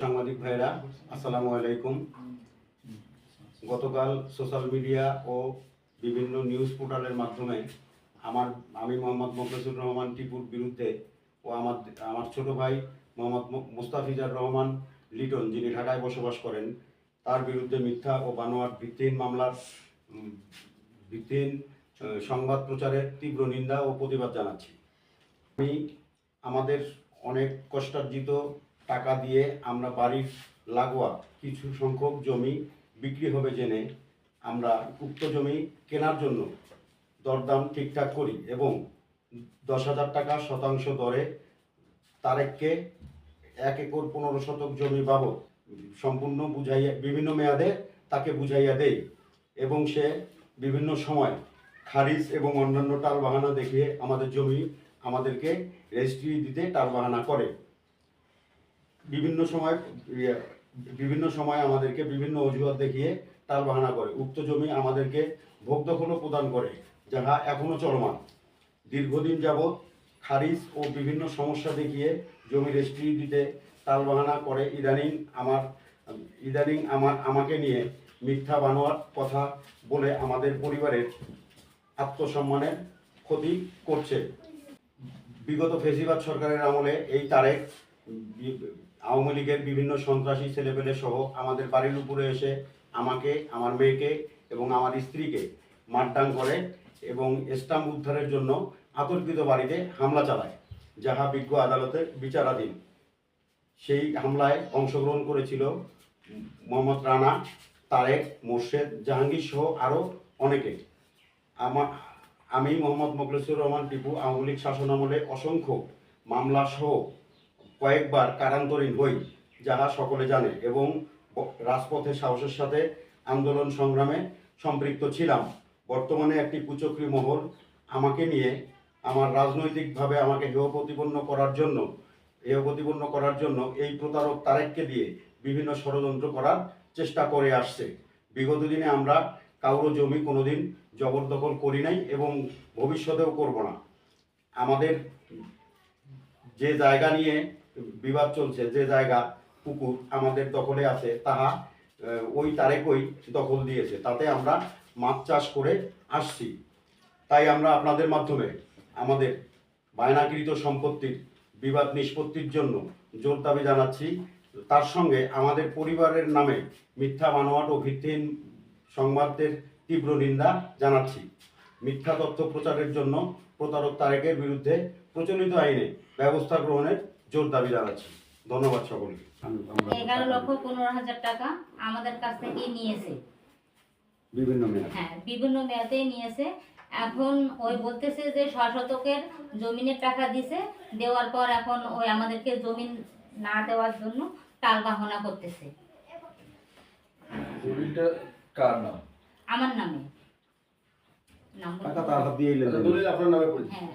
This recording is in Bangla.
সাংবাদিক ভাইরা, আসসালামু আলাইকুম। গতকাল সোশ্যাল মিডিয়া ও বিভিন্ন নিউজ পোর্টালের মাধ্যমে আমার, আমি মোহাম্মদ মোখলেসুর রহমান টিপুর বিরুদ্ধে ও আমার আমার ছোট ভাই মোহাম্মদ মোস্তাফিজার রহমান লিটন, যিনি ঢাকায় বসবাস করেন, তার বিরুদ্ধে মিথ্যা ও বানোয়াট ভিত্তিহীন মামলার ভিত্তিহীন সংবাদ প্রচারের তীব্র নিন্দা ও প্রতিবাদ জানাচ্ছি। আমি আমাদের অনেক কষ্টার্জিত টাকা দিয়ে আমরা বাড়ির লাগোয়া কিছু সংখ্যক জমি বিক্রি হবে জেনে আমরা উক্ত জমি কেনার জন্য দরদাম ঠিকঠাক করি এবং দশ হাজার টাকা শতাংশ দরে তারেককে এক একর পনেরো শতক জমি বাবদ সম্পূর্ণ বুঝাইয়া বিভিন্ন মেয়াদে তাকে বুঝাইয়া দেই এবং সে বিভিন্ন সময় খারিজ এবং অন্যান্য টালবাহানা দেখিয়ে আমাদের জমি আমাদেরকে রেজিস্ট্রি দিতে টালবাহানা করে। বিভিন্ন সময় ইয়ে, বিভিন্ন সময় আমাদেরকে বিভিন্ন অজুহাত দেখিয়ে টালবাহানা করে। উক্ত জমি আমাদেরকে ভোগ দখলও প্রদান করে যাহা এখনও চলমান। দীর্ঘদিন যাবৎ খারিজ ও বিভিন্ন সমস্যা দেখিয়ে জমি রেজিস্ট্রি দিতে তাল বাহানা করে। ইদানিং আমার ইদানিং আমার আমাকে নিয়ে মিথ্যা বানোয়ার কথা বলে আমাদের পরিবারের আত্মসম্মানের ক্ষতি করছে। বিগত ফেসিবাদ সরকারের আমলে এই তারেক আওয়ামী লীগের বিভিন্ন সন্ত্রাসী ছেলেপেলে সহ আমাদের বাড়ির উপরে এসে আমাকে, আমার মেয়েকে এবং আমার স্ত্রীকে মারটাং করে এবং স্টাম্প উদ্ধারের জন্য আতর্কিত বাড়িতে হামলা চালায়, যাহা বিজ্ঞ আদালতে বিচারাধীন। সেই হামলায় অংশগ্রহণ করেছিল মোহাম্মদ রানা, তারেক, মোর্শেদ, জাহাঙ্গীর সহ আরও অনেকে। আমা, আমি মোহাম্মদ মোখলেসুর রহমান টিপু আওয়ামী লীগ শাসনামলে অসংখ্য মামলা সহ কয়েকবার কারান্তরীণ হই, যাহা সকলে জানে এবং রাজপথে সাহসের সাথে আন্দোলন সংগ্রামে সম্পৃক্ত ছিলাম। বর্তমানে একটি কুচক্রী মহল আমাকে নিয়ে আমার রাজনৈতিকভাবে আমাকে হেয় প্রতিপন্ন করার জন্য, হেয় প্রতিপন্ন করার জন্য এই প্রতারক তারেককে দিয়ে বিভিন্ন ষড়যন্ত্র করার চেষ্টা করে আসছে। বিগত দিনে আমরা কারও জমি কোনোদিন জবরদখল করি নাই এবং ভবিষ্যতেও করব না। আমাদের যে জায়গা নিয়ে বিবাদ চলছে, যে জায়গা, পুকুর আমাদের দখলে আছে তাহা ওই তারেকই দখল দিয়েছে। তাতে আমরা মাছ চাষ করে আসছি। তাই আমরা আপনাদের মাধ্যমে আমাদের বায়নাকৃত সম্পত্তির বিবাদ নিষ্পত্তির জন্য জোর দাবি জানাচ্ছি। তার সঙ্গে আমাদের পরিবারের নামে মিথ্যা বানোয়াট ও ভিত্তিহীন সংবাদের তীব্র নিন্দা জানাচ্ছি। মিথ্যা তথ্য প্রচারের জন্য প্রতারক তারেকের বিরুদ্ধে প্রচলিত আইনে ব্যবস্থা গ্রহণের জোর দাবি জানাচ্ছি। ধন্যবাদ সকলকে। এগারো লক্ষ পনেরো হাজার টাকা আমাদের কাছ থেকে নিয়েছে। বিভিন্ন মেয়াদ। হ্যাঁ বিভিন্ন মেয়াদে নিয়েছে। এখন ওই বলতেছে যে শতকের জমিনের টাকা দিছে দেওয়ার পর এখন ওই আমাদেরকে জমিন না দেওয়ার জন্য টাল বাহনা করতেছে। দলিলটা কার নাম? আমার নামে। নাম টাকা তার হাত দিয়ে আচ্ছা, আপনার নামে হ্যাঁ।